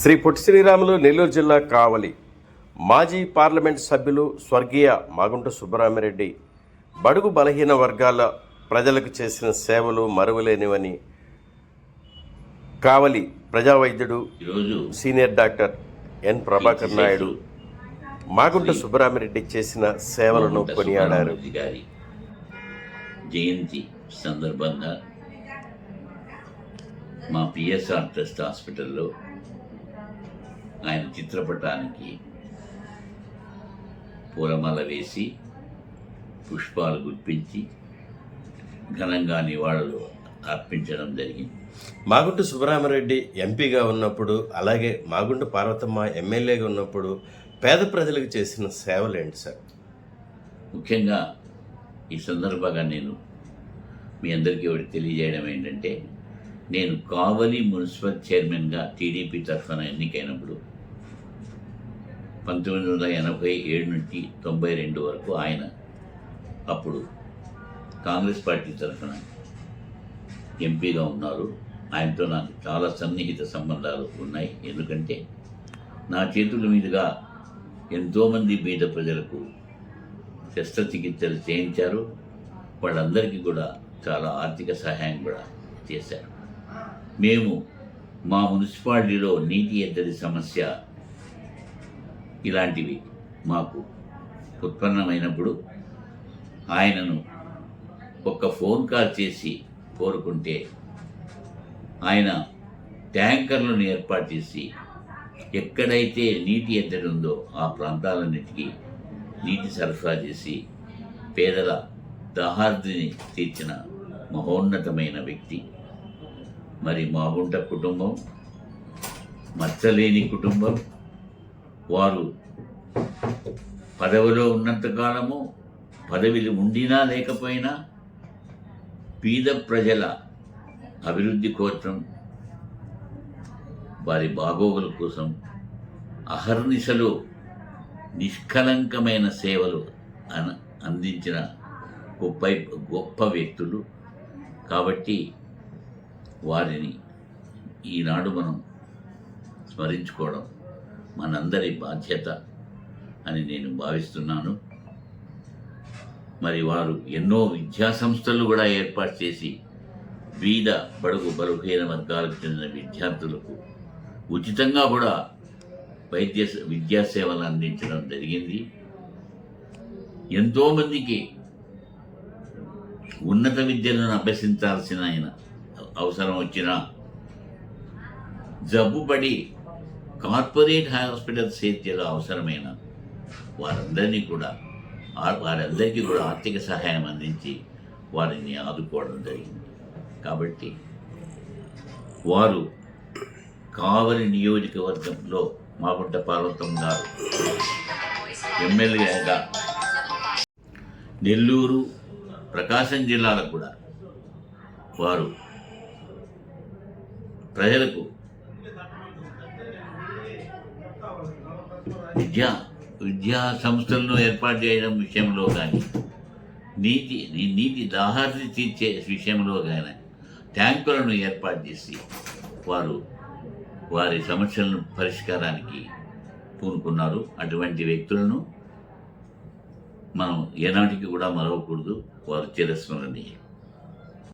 శ్రీ పొట్టి శ్రీరాములు నెల్లూరు జిల్లా కావలి. మాజీ పార్లమెంట్ సభ్యులు స్వర్గీయ మాగుంట సుబ్బరామిరెడ్డి బడుగు బలహీన వర్గాల ప్రజలకు చేసిన సేవలు మరువలేనివని కావలి ప్రజా వైద్యుడు ఈరోజు senior doctor N Prabhakar Naidu Magunta Subbaramireddy చేసిన సేవలను కొనియాడారు. జయంతి సందర్భంగా మా పిఎస్ఆర్ ట్రస్ట్ హాస్పిటల్లో ఆయన చిత్రపటానికి పూలమాల వేసి పుష్పాలు గుర్పించి ఘనంగా నివాళులు అర్పించడం జరిగింది. మాగుంట సుబ్బరామరెడ్డి ఎంపీగా ఉన్నప్పుడు అలాగే మాగుంట పార్వతమ్మ ఎమ్మెల్యేగా ఉన్నప్పుడు పేద ప్రజలకు చేసిన సేవలేంటి సార్? ముఖ్యంగా ఈ సందర్భంగా నేను మీ అందరికీ ఒకటి తెలియజేయడం ఏంటంటే నేను కావలి మున్సిపల్ చైర్మన్గా టీడీపీ తరఫున ఎన్నికైనప్పుడు పంతొమ్మిది వందల ఎనభై ఏడు నుంచి తొంభై రెండు వరకు ఆయన అప్పుడు కాంగ్రెస్ పార్టీ తరఫున ఎంపీగా ఉన్నారు. ఆయనతో నాకు చాలా సన్నిహిత సంబంధాలు ఉన్నాయి. ఎందుకంటే నా చేతుల మీదుగా ఎంతోమంది బీద ప్రజలకు శస్త్రచికిత్సలు చేయించారు. వాళ్ళందరికీ కూడా చాలా ఆర్థిక సహాయం కూడా చేశారు. మేము మా మున్సిపాలిటీలో నీటి ఎద్దడి సమస్య ఇలాంటివి మాకు ఉత్పన్నమైనప్పుడు ఆయనను ఒక్క ఫోన్ కాల్ చేసి కోరుకుంటే ఆయన ట్యాంకర్లను ఏర్పాటు చేసి ఎక్కడైతే నీటి ఎద్దడి ఉందో ఆ ప్రాంతాలన్నిటికీ నీటి సరఫరా చేసి పేదల దాహార్దిని తీర్చిన మహోన్నతమైన వ్యక్తి. మరి మాగుంట కుటుంబం మచ్చలేని కుటుంబం. వారు పదవిలో ఉన్నంతకాలము పదవిలు ఉండినా లేకపోయినా పేద ప్రజల అభివృద్ధి కోసం వారి బాగోగుల కోసం అహర్నిశలు నిష్కలంకమైన సేవలు అన అందించిన గొప్ప గొప్ప వ్యక్తులు. కాబట్టి వారిని ఈనాడు మనం స్మరించుకోవడం మనందరి బాధ్యత అని నేను భావిస్తున్నాను. మరి వారు ఎన్నో విద్యా సంస్థలు కూడా ఏర్పాటు చేసి బీద బడుగు బలహీన వర్గాలకు చెందిన విద్యార్థులకు ఉచితంగా కూడా వైద్య విద్యా సేవలు అందించడం జరిగింది. ఎంతోమందికి ఉన్నత విద్యలను అభ్యసించాల్సిన ఆయన అవసరం వచ్చినా జబ్బుపడి కార్పొరేట్ హాస్పిటల్ చేర్చేలా అవసరమైన వారందరినీ కూడా వారందరికీ కూడా ఆర్థిక సహాయం అందించి వారిని ఆదుకోవడం జరిగింది. కాబట్టి వారు కావలి నియోజకవర్గంలో మాగుంట పార్వతం గారు ఎమ్మెల్యేగా నెల్లూరు ప్రకాశం జిల్లాలకు కూడా వారు ప్రజలకు విద్యా విద్యా సంస్థలను ఏర్పాటు చేయడం విషయంలో కానీ నీటి నీటి దాహార్తి తీర్చే విషయంలో కానీ ట్యాంకులను ఏర్పాటు చేసి వారు వారి సమస్యలను పరిష్కారానికి పూనుకున్నారు. అటువంటి వ్యక్తులను మనం ఏనాటికి కూడా మరవకూడదు. వారు చిరస్మరణీయం